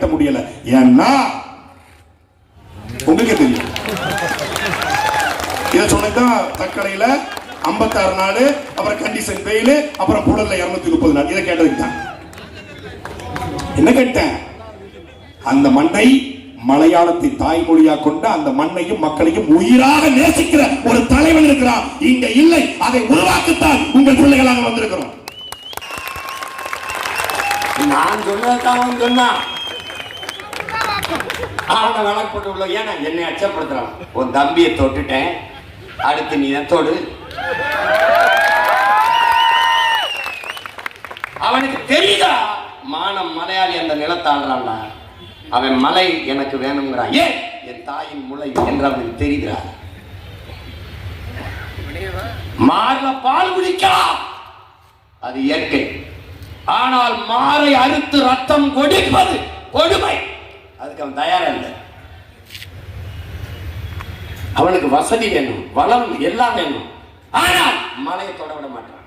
கட்ட முடியல. ஏன்னா உங்களுக்கே தெரியும். இதை சொன்னதுதான் தக்கலையில ஐம்பத்தாறு நாள் அப்புறம் கண்டிஷன் பெயில் அப்புறம் புடல்ல இருநூத்தி முப்பது நாள். இதை கேட்டதுக்கு தான் என்ன கேட்டேன்? அந்த மண்ணை மலையாளத்தை தாய்மொழியா கொண்ட அந்த மண்ணையும் மக்களையும் உயிராக நேசிக்கிற ஒரு தலைவன் இருக்கிறான். இங்க இல்லை. அதை உருவாக்கத்தான் உங்கள் பிள்ளைகளாக வந்திருக்கிறோம். நான் சொன்னதான் அவன் சொன்னான். அவனை போட்டு உள்ள ஏன்னா என்னை அச்சப்படுத்துறான். உன் தம்பியை தொட்டுட்டேன். அடுத்து நீ தான் தொடு. அவனுக்கு தெரியுதா? மானம் மலையாளி அந்த நிலத்தாடுறான்டா அவன் மலை எனக்கு வேணுங்கிறான். ஏன்? என் தாயின் முளை என்று அவனுக்கு தெரிகிறார் மார்ல பால் குடிக்கலாம் அது இயற்கை. ஆனால் மாறை அறுத்து ரத்தம் கொடுப்பது கொடுமை. அதுக்கு அவன் இல்லை அவனுக்கு வசதி வேணும் வளம் எல்லாம் வேணும். ஆனால் மலையை தொட விட மாட்டான்.